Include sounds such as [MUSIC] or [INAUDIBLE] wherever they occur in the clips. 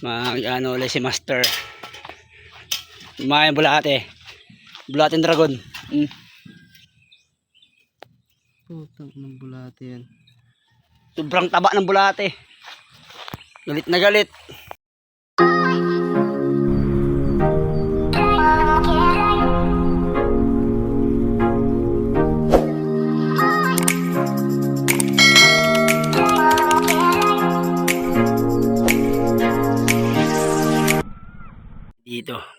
Mag ano ulit si Master. Kumain bulate. Bulating dragon. Mm. Putang ng bulate yan. Sobrang taba ng bulate. Galit na galit.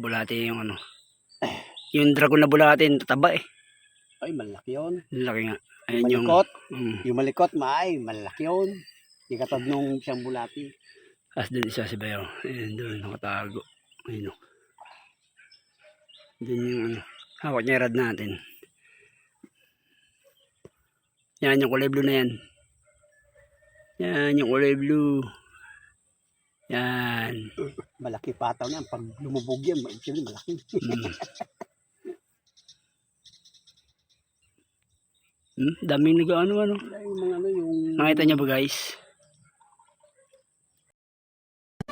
Bulate yung ano. Yung dragon na bulate, tataba eh. Ay, malaki yun. Laki nga. Ayun yung... Malikot. Mm. Yung malikot, maay, malaki yun. Di katad nung siyang bulati. As doon isa si Bayo. Ayun doon, nakatago. Ayun o. Doon yung ano. Hawak niya yung rad natin. Yan yung kulay blue na yan. Yan yung kulay blue. Yan. Malaki pataw na. Pag lumubog yan, actually malaki. Mm. Hmm, daming nag ano ano. yung mga ano, yung... Nakita niyo ba guys?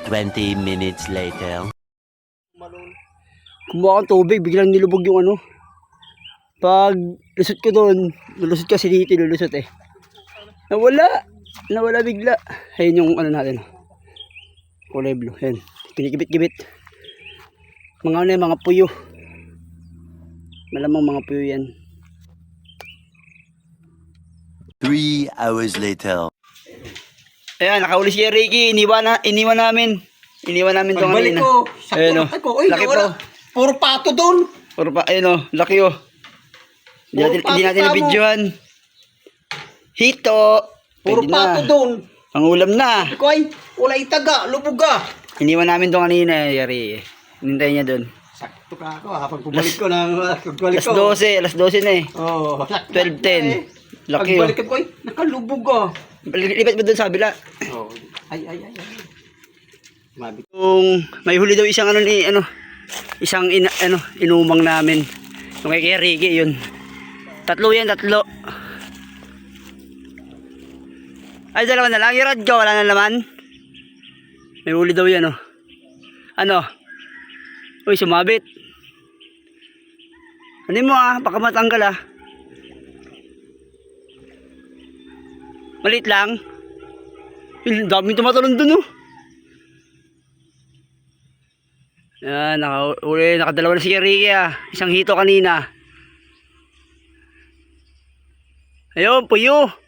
20 minutes later. Malun. Kumuha akong tubig, biglang nilubog yung ano. Pag lusot ko doon, lulusot kasi dito, lulusot eh. Nawala! Nawala bigla. Ayun yung ano natin. Kulay blue. Ayun. Pinikibit-kibit. Mga ano yung mga puyo. Malamang mga puyo yan. Three hours later. Ayan, nakauli si Ricky. Iniwan, na, iniwan namin. Iniwan namin itong Pagbalik ko, Ayun, Ayun, oh. ko, ay, Laki po. Puro pato doon. Puro pa, ayun o, laki o. Hindi natin, hindi natin ka mo. nabidyohan. Hito! Puro Pwede pato na. doon. Ang ulam na. Ay, wala itaga, lubog ka. Iniwan namin doon kanina, Yari. Hinintay niya doon. Sakto ka ako, ha? Pag pabalik ko na, pagbalik Alas ko. 12, alas 12 na eh. Oh, sakto 12:10. eh. Laki oh. Pagbalik ko, ay, nakalubog ka. Lipat mo doon sa kabila. Oh. Ay, ay, ay, ay. Mabit. Kung may huli daw isang ano ni ano, isang ina, ano, inumang namin. Yung kay Ricky, yun. Tatlo yan, tatlo. Ay, dalawa na lang. Yung rad ko, wala na naman. May huli daw yan, oh. Ano? Uy, sumabit. Ano mo ah, baka matanggal ah. Malit lang. Ang daming tumatalon dun oh. Yan, naka-uli, nakadalawa na si Ricky ah. Isang hito kanina. Ayun, puyo.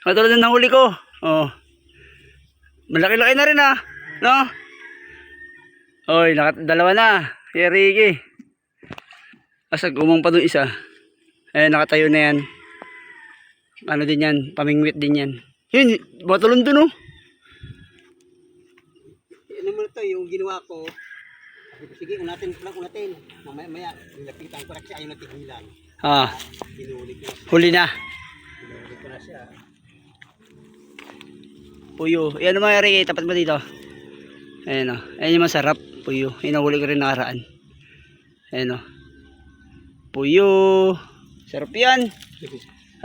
Katulad na nahuli ko. Oh. Malaki-laki na rin ah. No? Oy, nakadalawa na. Si Ricky. Asag umang pa dun isa. Ayun, nakatayo na yan. Ano din yan, pamingwit din yan. Yun, batulon dun oh. Ano mo to, yung ginawa ko. Sige, unatin ko lang, unatin. Mamaya, maya, nilapitan ko na siya, ayaw na tigilan. Ah, Ginulit ko na huli na. Ginulit ko na siya. Puyo. Yan naman Ricky, tapat mo dito. Ayan o. Ayan yung masarap. Puyo. Inahuli ko rin nakaraan. Ayan o. Puyo. Sarap yan.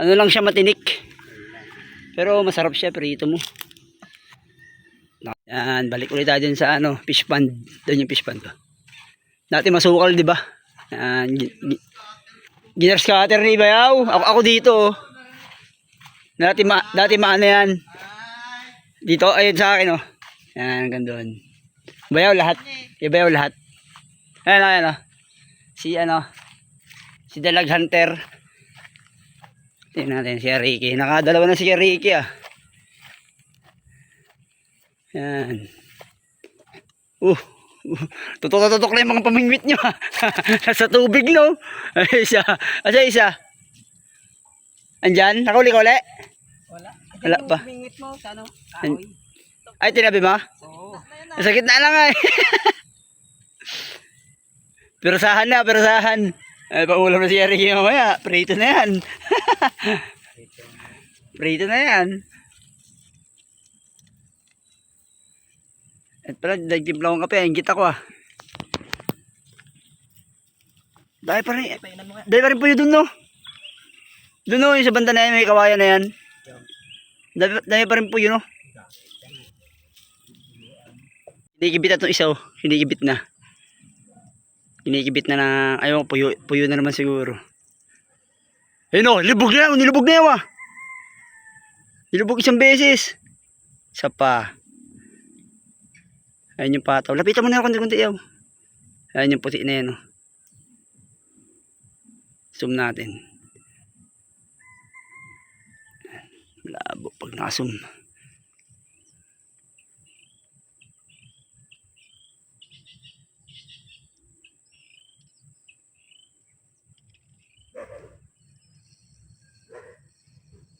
Ano lang siya matinik. Pero masarap siya. Prito mo. Yan. Balik ulit tayo dun sa ano, fish pond. Doon yung fish pond ko. Dati masukal, di ba? Yan. gi- gi- Giners cutter ni Bayaw. Ako, ako dito. oh. Dati, ma, dati maano yan. Dito, ayun sa akin, oh. Yan, hanggang doon. Bayaw lahat. Ibayaw lahat. Ayan, ayan, oh. Si, ano, si Dalag Hunter. Tingnan natin si Ricky. Nakadalawa na si Ricky, ah. Yan. Uh, uh, tutok na yung mga pamingwit nyo, [LAUGHS] ha. Nasa tubig, no? Ay, isa. Asa isa? Andyan? Nakuli ka ulit? Wala. Wala pa. Mingit mo, sa ano? An- Ay, tinabi mo? Oo. Sa gitna lang ay. [LAUGHS] Pirasahan na, pirasahan. Ay, paulam na si Eric mamaya. Prito na yan. [LAUGHS] Prito na yan. At pala, nagtimpla akong kape. Ingit ako ah. Dahil pa rin, dahil pa rin po yun dun no. Dun no, yung sa banda na yan, may kawayan na yan. Dahil pa rin po yun no. Kinikibit na itong isa oh. Kinikibit na. Kinikibit na na, ayaw, puyo, puyo na naman siguro. Ayun oh, nilubog na yun, nilubog na yun ah. Nilubog isang beses. Isa pa. Ayun yung pataw. Lapitan mo na ako kunti-kunti yaw. Ayun yung puti na yan oh. Zoom natin. Naka-zoom.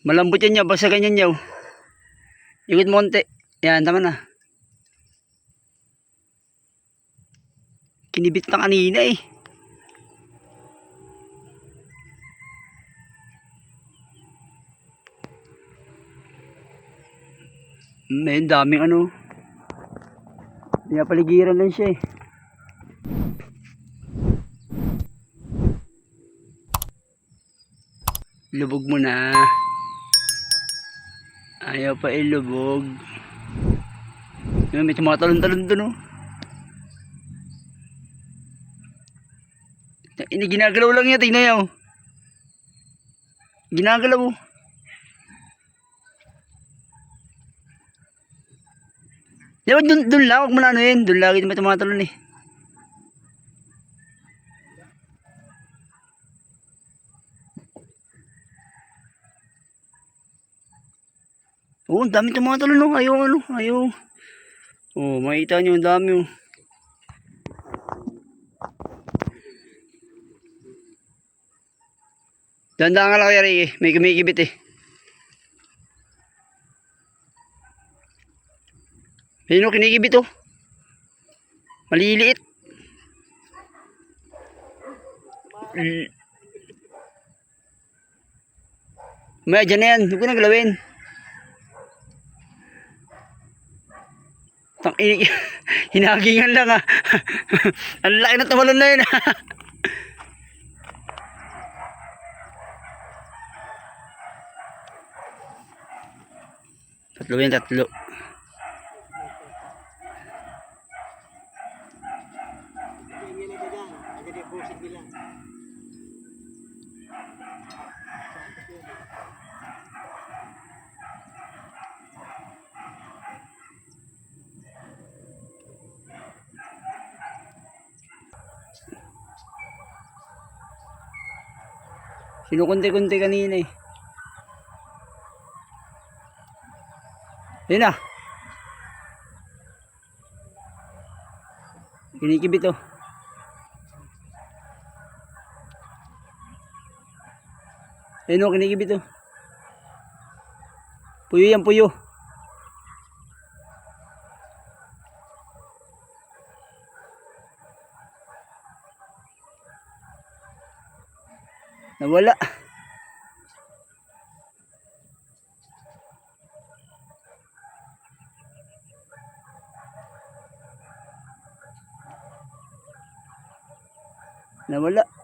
Malambot yan yaw, basta ganyan yaw. Ikot mo konti. Yan, tama na. Kinibit na kanina eh. May daming ano. Pinapaligiran lang siya eh. Lubog mo na. Ayaw pa ilubog. Yun, may tumatalon-talon dun oh. Ginagalaw lang yan, tingnan niyo. Ginagalaw. oh. Di ba dun, dun lang, huwag mo na ano yun. Dun lagi may tumatalon eh. Oo, ang dami tumatalon no. Ayaw ano, ayaw. Oo, makita nyo, ang dami oh. Dandaan ka lang kaya Ricky. May kumikibit eh. Ayun o, kinikibit oh. Maliliit. L- Maya, dyan na yan. Huwag ko na galawin. Tang ini [LAUGHS] hinagingan lang ah. [LAUGHS] Ang laki ng tumalon na yun ah. [LAUGHS] Tatlo yan, tatlo. Sinukunti-kunti kanina eh. Yun na. Kinikibit oh. Ayun oh, kinikibit oh. Puyo yan, puyo. Nawala. Nawala.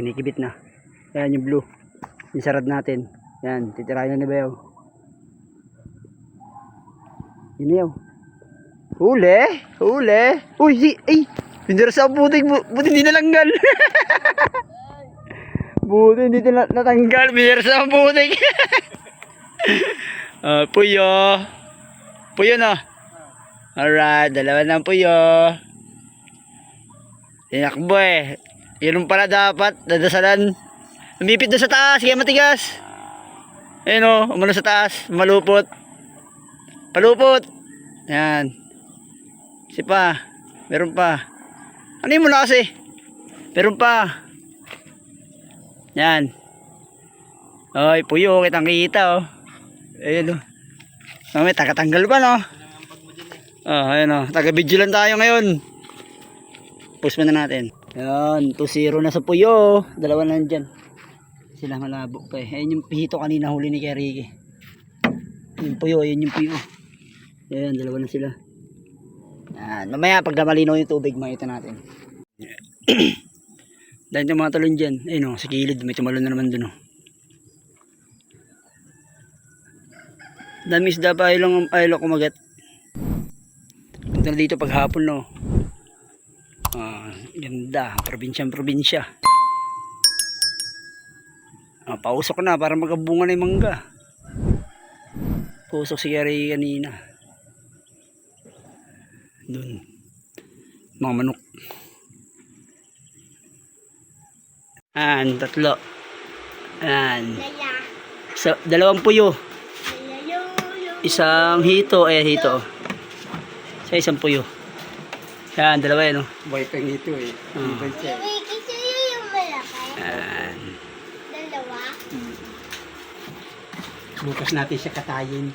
Kinikibit na. Yan yung blue. Yung sarad natin. Yan, titirahin na ni Bayaw. Yun na yaw. Huli! Huli! Uy, si, ay! Pindira sa buti, bu- buti hindi nalanggal. [LAUGHS] buti hindi na natanggal. Pindira sa buti. uh, [LAUGHS] puyo. Puyo na. Alright, dalawa ng puyo. Tinakbo eh. Yun pala dapat, dadasalan. Lumipit doon sa taas, kaya matigas. Ayun o, umano sa taas, malupot. Palupot. Yan. Si pa. Meron pa. Ano yun mo na kasi? Meron pa. Yan. Ay, puyo, kitang kita oh. Ayun oh. Mamaya, tagatanggal pa no. Oh, ayun oh. Taga-video tayo ngayon. Post muna natin. Yan, 2-0 na sa puyo. Dalawa na nandyan. Sila malabo pa eh. Ayun yung pihito kanina huli ni Ricky. Yung puyo, yun yung puyo. Ayan, dalawa na sila. Yan. Mamaya, pag malinaw yung tubig, makita natin. [CLEARS THROAT] Dahil yung mga talon dyan. Ayun o, sa gilid, may tumalon na naman dun o. Dami isda pa, ayaw lang, ayaw kumagat. Punta na dito paghapon no. Ah, ganda, probinsyang probinsya. Ah, pausok na para magkabunga na yung mangga. Pusok si Gary kanina. Doon. Mga manok. An, tatlo. An. Sa, dalawang puyo. Isang hito, eh hito. Sa isang puyo. Yan, dalawa yan, oh. Boy pa nito eh. Ah. Boy siya. Yung isa yun yung malaki. Yan. Dalawa. Bukas natin siya katayin.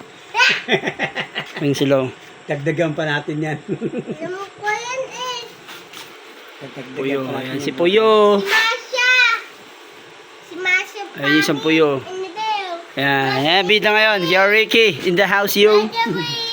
[LAUGHS] Sila, oh. Dagdagan pa natin yan. Alam mo ko yan eh. Dagdagan Puyo, pa natin ayan yan. si Puyo. Si Masha. Si Masha pa. Ayun yung isang puyo. Hindi. Yan, yan, bida ngayon. You're Ricky in the house, you. Dalawa